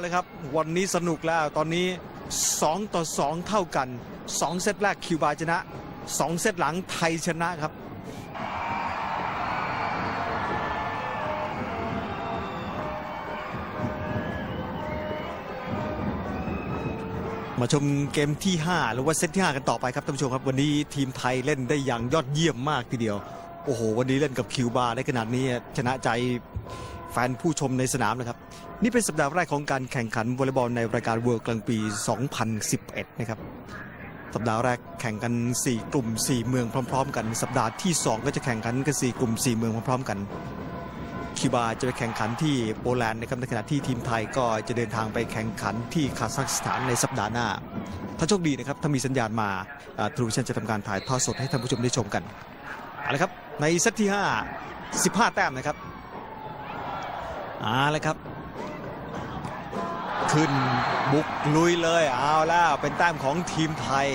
เลยครับ วันนี้สนุกแล้วตอนนี้ 2 ต่อ 2 เท่ากัน 2 เซตแรกคิวบาชนะ 2 เซตหลังไทยชนะครับมาชมเกมที่ 5 หรือว่าเซตที่ 5 กันต่อไปครับท่านผู้ชมครับ วันนี้ทีมไทยเล่นได้อย่างยอดเยี่ยมมากทีเดียว โอ้โห วันนี้เล่นกับคิวบาได้ขนาดนี้ชนะใจ แฟนผู้ชมในสนามนะครับ นี่เป็นสัปดาห์แรกของการแข่งขันวอลเลย์บอลในรายการเวิร์กลางปี 2011 นะครับสัปดาห์แรกแข่งกัน 4 กลุ่ม 4 เมืองพร้อม ๆ กัน สัปดาห์ที่ 2 ก็จะแข่งขันกัน 4 กลุ่ม 4 เมืองพร้อม ๆ กัน คิวบาจะไปแข่งขันที่โปแลนด์นะครับในขณะที่ทีมไทยก็จะเดินทางไปแข่งขันที่คาซัคสถานในสัปดาห์หน้า ถ้าโชคดีนะครับ ถ้ามีสัญญาณมาทรูชันจะทำการถ่ายทอดสดให้ท่านผู้ชมได้ชมกันเอาละครับในเซตที่ 5 15 แต้มนะครับ เอาละครับ ขึ้นบุกลุยเลยเอาแล้วเป็นแต้มของทีมไทย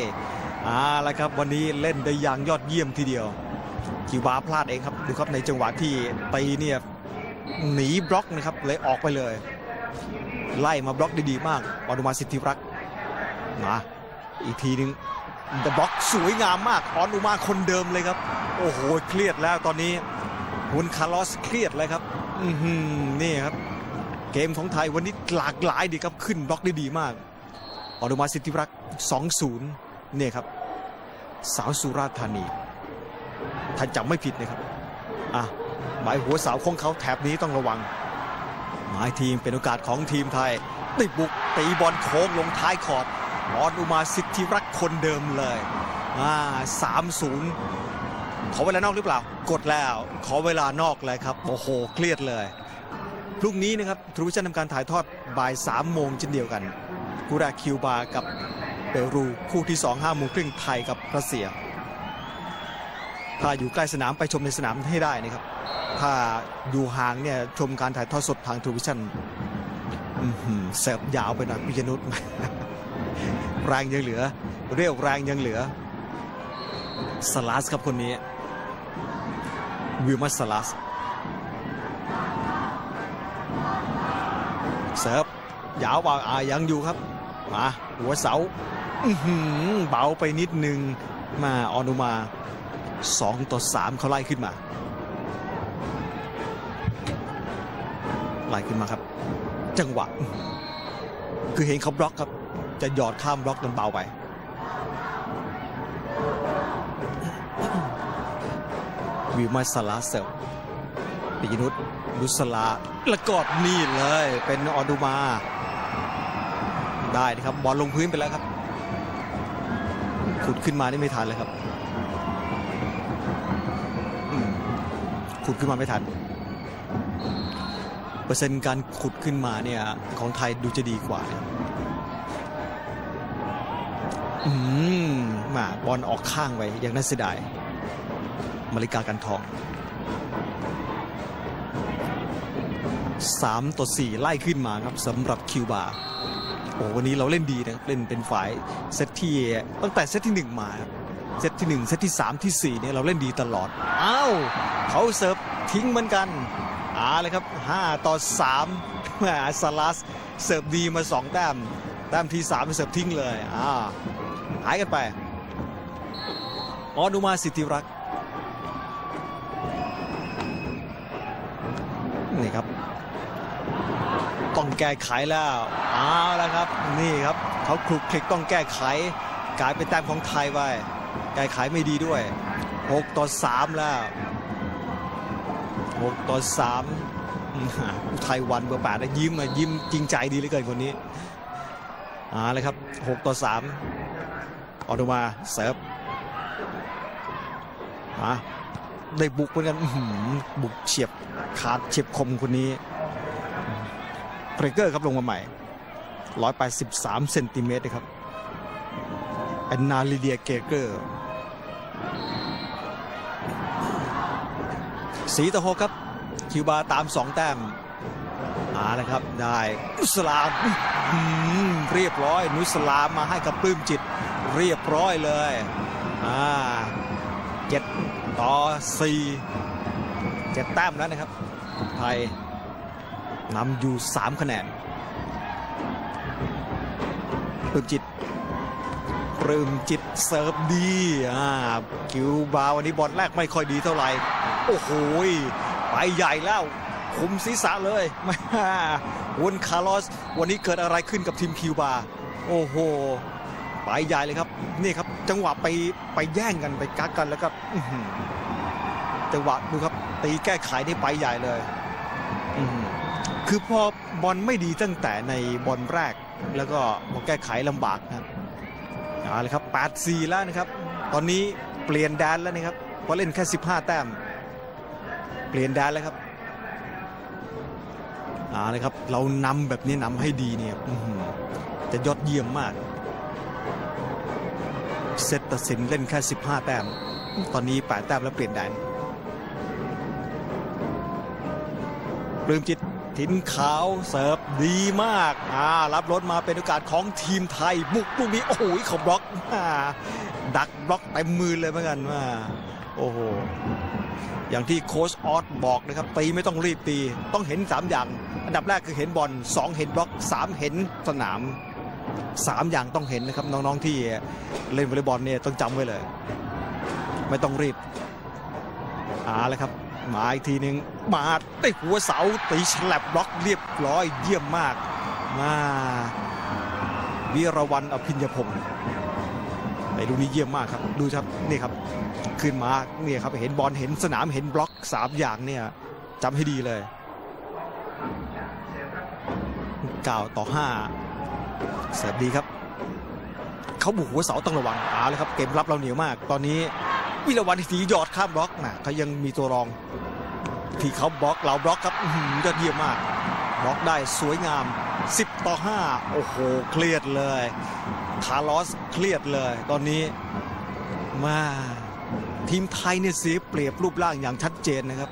เอาละครับวันนี้เล่นได้อย่างยอดเยี่ยมทีเดียวคิวบาพลาดเองครับดูครับในจังหวะที่ตีเนี่ยหนีบล็อกนะครับเลยออกไปเลย ไล่มาบล็อกได้ดีมากออนุมาสิทธิรักษ์มาอีกทีนึงแต่บล็อกสวยงามมากออนุมาคนเดิมเลยครับ โอ้โหเครียดแล้วตอนนี้ คุณคาร์ลอสเครียดเลยครับอืนี่ครับ เกมของไทยวันนี้หลากหลายดีครับขึ้นบล็อกได้ดีมากออนุมาสิทธิรักษ์2-0เนี่ยครับ สาวสุราษฎร์ธานีถ้าจำไม่ผิดนะครับอะหมายหัวสาวของเขาแถบนี้ต้องระวัง หมายทีมเป็นโอกาสของทีมไทย ติดบุกตีบอลโค้งลงท้ายขอดบอลอุมาสิทธิรักษ์คนเดิมเลยอ่าสามศูนย์ ขอเวลานอกหรือเปล่า กดแล้ว ขอเวลานอกเลยครับ โอ้โห เครียดเลย พรุ่งนี้นะครับทรูวิชั่นทำการถ่ายทอดบ่าย3โมงเช่นเดียวกันกูราคิวบากับเปรูคู่ที่2 5โมงครึ่งไทยกับรัสเซีย ถ้าอยู่ใกล้สนามไปชมในสนามให้ได้นะครับ ถ้าอยู่ห่างเนี่ยชมการถ่ายทอดสดทางทรูวิชั่นเสิร์ฟยาวไปหน่อยพิยนุษแรงยังเหลือ เรียวแรงยังเหลือ สลัสครับคนนี้ วิลมัสลัสเสิร์ฟยาวเบาอ่ายังอยู่ครับ มา หัวเสาเบาไปนิดนึง มาออนุมา2ต่อ3เขาไล่ขึ้นมา ไล่ขึ้นมาครับ จังหวะ คือเห็นเขาบล็อกครับ จะหยอดข้ามบล็อกจนเบาไป วิวมาสลาเซลปิยนุษนุสลาแล้วกอดนี่เลย เป็นออดูมา ได้นะครับบอลลงพื้นไปแล้วครับขุดขึ้นมานี่ไม่ทันเลยครับขุดขึ้นมาไม่ทัน เปอร์เซ็นต์การขุดขึ้นมาเนี่ย ของไทยดูจะดีกว่า อืมมาบอลออกข้างไว้ยังน่าเสียดาย มาริกากันทอง 3 ต่อ 4 ไล่ขึ้นมาครับสำหรับคิวบาโอ้วันนี้เราเล่นดีนะครับเล่นเป็นฝ่ายเซตที่ตั้งแต่เซตที่ 1 มาครับเซตที่ 1 เซตที่ 3 ที่ 4 เนี่ยเราเล่นดีตลอด อ้าวเขาเสิร์ฟทิ้งเหมือนกันอ่าเลยครับ 5 ต่อ3แหมซาลัสเสิร์ฟดีมา 2 แต้ม แต้มที่3เสิร์ฟทิ้งเลยอ่าหายกันไปออนุมาสิทธิรักษ์นี่ครับ ต้อง แก้ไขแล้วเอาแล้วครับ นี่ครับเขาคลุกคลิกต้องแก้ไขกลายเป็นแต้มของไทยไปแก้ไขไม่ดีด้วย 6 ต่อ 3 แล้ว 6 ต่อ 3 ไทยวันเบอร์แปดนะยิ้มอะยิ้มจริงใจดีเหลือเกินคนนี้อ่าเลยครับ 6 ต่อ 3 ออกมาเซิร์ฟมได้บุกเหมือนกันบุกเฉียบขาดเฉียบคมคนนี้ เบรเกอร์ครับลงมาใหม่ 183เซนติเมตรนะครับแอนนาลิเดียเกเกอร์สีต่อหกครับ คิวบาตาม2แต้มมาแล้วครับ ได้นุสลามเรียบร้อย นุสลามมาให้กับปลื้มจิต เรียบร้อยเลยอ่าเจ็ดต่อสี่เจ็ดแต้มแล้วนะครับ ไทย นำอยู่ 3 คะแนนปลื้มจิตปลื้มจิตเสิร์ฟดีอ่าคิวบาวันนี้บอลแรกไม่ค่อยดีเท่าไหร่ โอ้โหไปใหญ่แล้ว คุมศีรษะเลยม่วนคาร์ลอส วันนี้เกิดอะไรขึ้นกับทีมคิวบา โอ้โหไปใหญ่เลยครับ นี่ครับ จังหวะไปไปแย่งกันไปกักกันแล้วก็จังหวะดูครับ ตีแก้ไขนี่ไปใหญ่เลย อื คือพอบอลไม่ดีตั้งแต่ในบอลแรก แล้วก็มาแก้ไขลำบากนะครับเอาเลยครับ8 4แล้วนะครับ ตอนนี้เปลี่ยนแดนแล้วนะครับเพราะเล่นแค่ 15 แต้ม เปลี่ยนแดนแล้วครับเอาเลยครับ เรานำแบบนี้นำให้ดีเนี่ยจะยอดเยี่ยมมาก เซตตัดสินเล่นแค่ 15 แต้ม ตอนนี้8แต้มแล้วเปลี่ยนแดนปลื้มจิต ทินขาวเสิร์ฟดีมากอ่ารับรถมาเป็นโอกาสของทีมไทยบุกลูกนี้โอ้โหเขาบล็อกอดักบล็อกเต็มมือเลยเหมือนกันว่าโอ้โหอย่างที่โค้ชออสบอกนะครับตีไม่ต้องรีบตี ต้องเห็น 3 อย่าง อันดับแรกคือเห็นบอล2 เห็นบล็อก 3 เห็นสนาม 3 อย่างต้องเห็นนะครับน้องๆที่เล่นวอลเลย์บอลเนี่ยต้องจำไว้เลย ไม่ต้องรีบเอาละครับ มาอีกทีหนึ่งมาได้หัวเสาตีฉลับบล็อกเรียบร้อยเยี่ยมมากมาวิรวันอภิญญพงศ์ไอ้ลูกนี้เยี่ยมมากครับ ดูครับนี่ครับขึ้นมาเนี่ยครับเห็นบอลเห็นสนามเห็นบล็อก 3 อย่างเนี่ยจำให้ดีเลย9ต่อ5เสิร์ฟดีครับ เขาบุกหัวเสาต้องระวังอาเลยครับ เกมรับเราเหนียวมาก ตอนนี้ วิรวันทีหยอดข้ามบล็อกนะเขายังมีตัวรอง ที่เขาบล็อกเราบล็อกครับอยอดเยี่ยมมากบล็อกได้สวยงาม 10 ต่อ 5 โอ้โห เครียดเลยคาร์ลอสเครียดเลย ตอนนี้มาทีมไทยเนี่ยเสียเปรียบรูปร่างอย่างชัดเจนนะครับ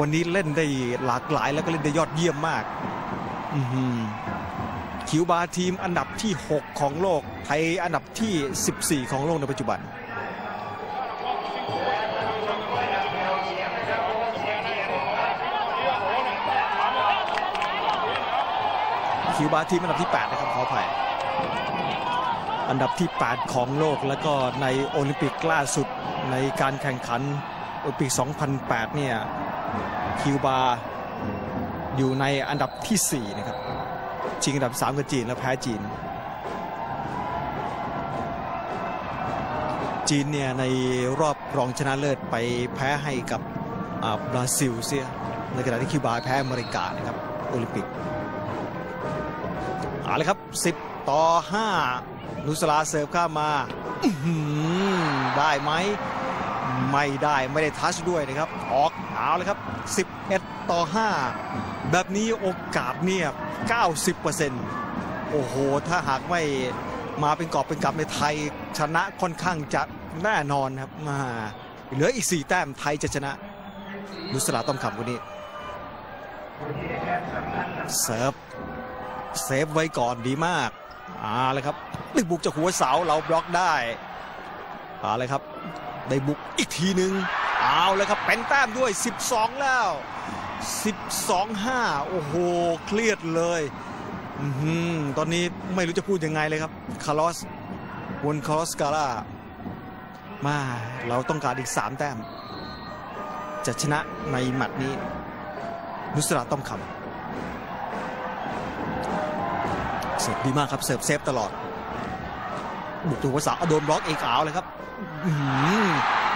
วันนี้เล่นได้หลากหลายแล้วก็เล่นได้ยอดเยี่ยมมากคิวบาร์ทีมอันดับที่ 6 ของโลก ไทยอันดับที่ 14 ของโลกในปัจจุบัน คิวบาทีมอันดับที่ 8 นะครับขออภัยอันดับที่ 8 ของโลกแล้วก็ในโอลิมปิกล่าสุดในการแข่งขันโอลิมปิก 2008 เนี่ยคิวบาอยู่ในอันดับทีสี่4 นะครับชิงอันดับ 3 กับจีนแล้วแพ้จีน จีนเนี่ยในรอบรองชนะเลิศไปแพ้ให้กับบราซิลเสียในขณะที่คิวบาแพ้อเมริกานะครับโอลิมปิก เอาเลยครับ 10 ต่อ 5 นุสลาเสิร์ฟข้ามาได้ไหม ไม่ได้ไม่ได้ทัชด้วยนะครับ ออกเอาเลยครับ 11 ต่อ 5 แบบนี้โอกาสเนี่ย90%โอ้โห ถ้าหากไม่มาเป็นกอบเป็นกำในไทยชนะค่อนข้างจะแน่นอนครับมาเหลืออีก 4 แต้มไทยจะชนะ นุสลาต้อมคำคนนี้เซิร์ฟ เซฟไว้ก่อนดีมากอ่าเลยครับได้บุกจากหัวเสาเราบล็อกได้เอาเลยครับ ได้บุกอีกทีหนึ่งเอาเลยครับเป็นแต้มด้วย 12 แล้ว 12 5 โอ้โห เครียดเลยอื้อหือตอนนี้ไม่รู้จะพูดยังไงเลยครับคาร์ลอสวนคาร์ลอสกาล่ามาเราต้องการอีก 3 แต้ม จะชนะในแมตช์นี้ นุสราต้อมคำ สิร์ฟดีมากครับเสิร์ฟเซฟตลอด บุกถูกภาษาโดนบล็อกเอกอาเลยครับ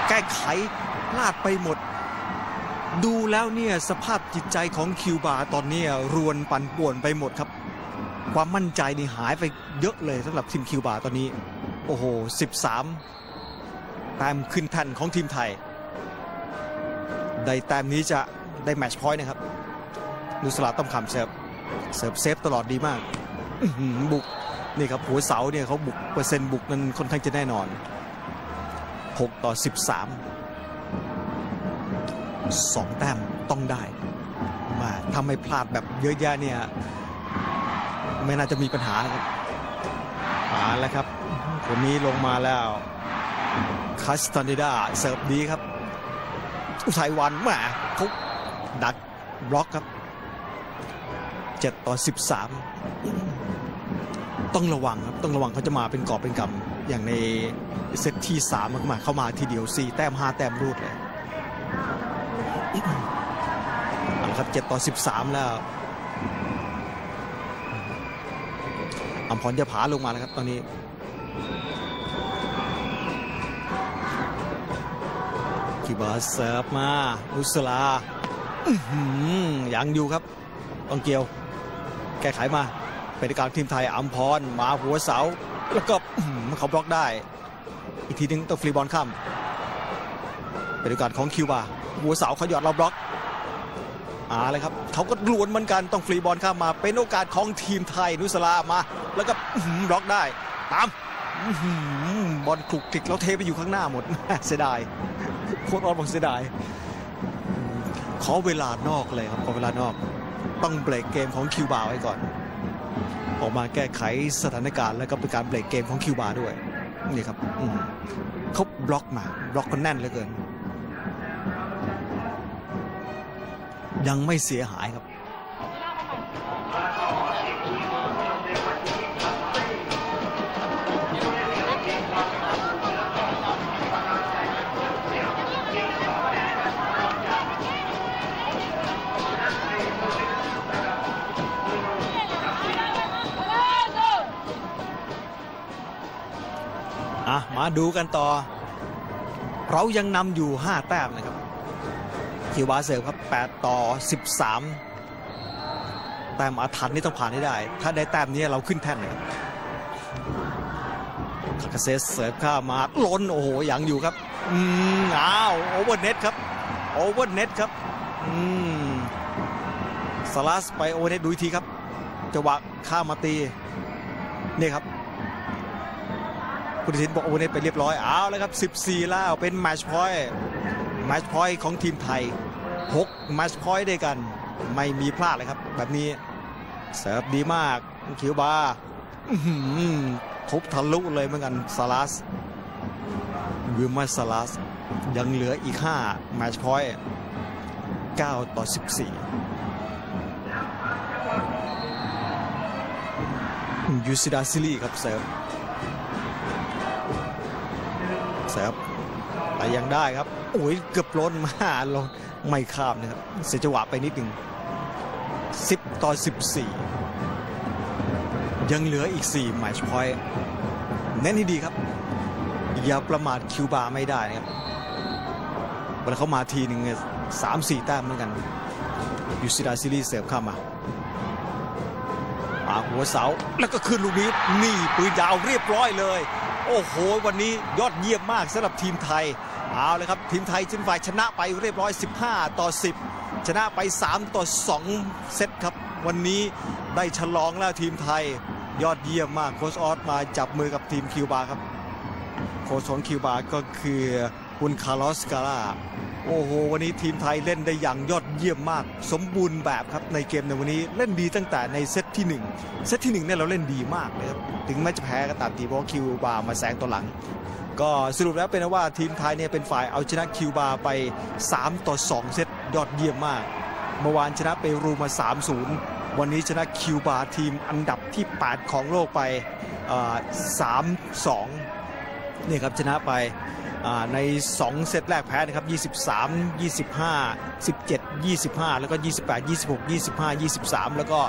แก้ไขพลาดไปหมด ดูแล้วเนี่ยสภาพจิตใจของคิวบาตอนนี้รวนปั่นป่วนไปหมดครับ ความมั่นใจนี่หายไปเยอะเลยสำหรับทีมคิวบาตอนนี้ โอ้โห 13 แต้มขึ้นท่นของทีมไทย ได้แต้มนี้จะได้แมตช์พอยต์นะครับนุสลาต้อมคำเสิร์ฟเสิร์ฟเซฟตลอดดีมาก บุกนี่ครับหัวเสาเนี่ยเขาบุกเปอร์เซ็นต์บุกนั้นค่อนข้างจะแน่นอน 6 ต่อ 13 2 แต้มต้องได้ มาถ้าไม่พลาดแบบเยอะแยะเนี่ยไม่น่าจะมีปัญหาครับมาแล้วครับคนนี้ลงมาแล้วคัสตันดิดาเสิร์ฟดีครับ อุทัยวันแหมเขาดักบล็อกครับ 7 ต่อ 13 ต้องระวังครับต้องระวังเขาจะมาเป็นกอบเป็นกำอย่างในเซตที่3ามมาเข้ามาทีเดียว 4 แต้ม 5 แต้มรูดเลยเอาละครับ7ต่อ 13 แล้วอัมพรจะผาลงมาแล้วครับ ตอนนี้คิบาเสิร์ฟมาอุสลาอื้อหือยังอยู่ครับต้องเกี่ยว แก้ไขมา เป็นการทีมไทยอัมพรมาหัวเสา แล้วก็เขาบล็อกได้ อีกทีนึงต้องฟรีบอลข้ามเป็นโอกาสของคิวบาหัวเสาเขาหยอดเราบล็อกอาเลยครับเขาก็ล้วนเหมือนกันต้องฟรีบอลข้ามมา เป็นโอกาสของทีมไทยนุสลามา แล้วก็บล็อกได้ตามบอลคลุกคลิกแล้วเทไปอยู่ข้างหน้าหมดเสียดายโค้ดออนบอกเสียดายขอเวลานอกเลยครับขอเวลานอก ต้องเบรกเกมของคิวบาไว้ก่อน ออกมาแก้ไขสถานการณ์แล้วก็เป็นการเบรกเกมของคิวบาด้วยนี่ครับเขาบล็อกมาบล็อกกันแน่นเหลือเกิน ยังไม่เสียหายครับ อะมาดูกันต่อ เรายังนำอยู่ 5 แต้มนะครับคิวบาเซิร์ฟครับ 8 ต่อ 13 แต้มอาถรรพ์นี่ต้องผ่านให้ได้ ถ้าได้แต้มนี้เราขึ้นแท่นนะครับคาคาเซสเสิร์ฟข้ามมาล้น โอ้โหยังอยู่ครับ อืมอ้าวโอเวอร์เน็ตครับโอเวอร์เน็ตครับ อืมสลัสไปโอเวอร์เน็ตดูทีครับจังหวะข้ามมาตี นี่ครับ คุณทินบอกโอเวอร์เน็ตไปเรียบร้อยเอาแล้วครับ 14 แล้วเป็นแมชพอยต์แมชพอยต์ของทีมไทย6แมชพอยต์ด้วยกัน ไม่มีพลาดเลยครับ แบบนี้เสิร์ฟดีมากคิวบาร์อื้อหือทุบทะลุเลยเหมือนกันซาลัสวิลมาซาลัสยังเหลืออีก5แมชพอยต์9ต่อ 14 ยูซิดาซิลีครับเสิร์ฟ เสิร์ฟแต่ยังได้ครับโอ้ยเกือบล้นมาลงไม่ข้ามนะครับเสียจังหวะไปนิดหนึ่ง10 ต่อ 14 ยังเหลืออีก 4 แมชพอยต์เน้นให้ดีครับ อย่าประมาทคิวบาไม่ได้นะครับเวลาเขามาทีหนึ่งสามสี่แต้มเหมือนกันยูซิดาซิลีเสิร์ฟเข้ามาปาหัวเสาแล้วก็ขึ้นลูกนี้นี่ปืนยาวเรียบร้อยเลย โอ้โห วันนี้ยอดเยี่ยมมากสำหรับทีมไทย เอาเลยครับ ทีมไทยจินฝ่ายชนะไปเรียบร้อย 15 ต่อ 10 ชนะไป 3 ต่อ 2 เซตครับ วันนี้ได้ฉลองแล้วทีมไทย ยอดเยี่ยมมากโค้ชออสมาจับมือกับทีมคิวบาครับโค้ชของคิวบาก็คือคุณคาร์ลอสกาลา โอ้โห วันนี้ทีมไทยเล่นได้อย่างยอดเยี่ยมมาก สมบูรณ์แบบครับในเกมในวันนี้เล่นดีตั้งแต่ในเซตที่ 1 เซตที่1เนี่ยเราเล่นดีมากเลยครับถึงแม้จะแพ้ก็ตามทีเพราะว่าคิวบามาแซงตัวหลัง ก็สรุปแล้วเป็นว่าทีมไทยเนี่ยเป็นฝ่ายเอาชนะคิวบาไป 3 ต่อ 2 เซตยอดเยี่ยมมากเมื่อวานชนะเปรูมา 3-0 วันนี้ชนะคิวบาทีมอันดับที่ 8 ของโลกไปเอ่อ3-2นี่ครับชนะไป ใน 2 เซตแรกแพ้นะครับ 23 25 17 25 แล้วก็ 28 26 25 23 แล้วก็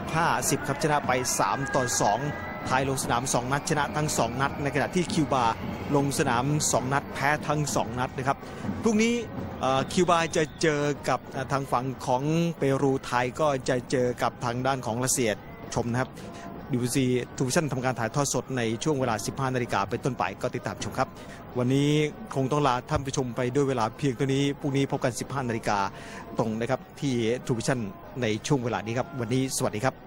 15 10 ครับชนะไป 3 ต่อ 2 ไทยลงสนาม 2 นัด ชนะทั้ง 2 นัด ในขณะที่คิวบาลงสนาม 2 นัด แพ้ทั้ง 2 นัดนะครับพรุ่งนี้คิวบาจะเจอกับทางฝั่งของเปรูไทยก็จะเจอกับทางด้านของรัสเซียชมนะครับ ดิวซีทูวิชั่นทำการถ่ายทอดสดในช่วงเวลา 15 นาฬิกาเป็นต้นไปก็ติดตามชมครับ วันนี้คงต้องลาท่านผู้ชมไปด้วยเวลาเพียงเท่านี้พรุ่งนี้พบกัน 15 นาฬิกาตรงนะครับที่ทูวิชั่นในช่วงเวลานี้ครับ วันนี้สวัสดีครับ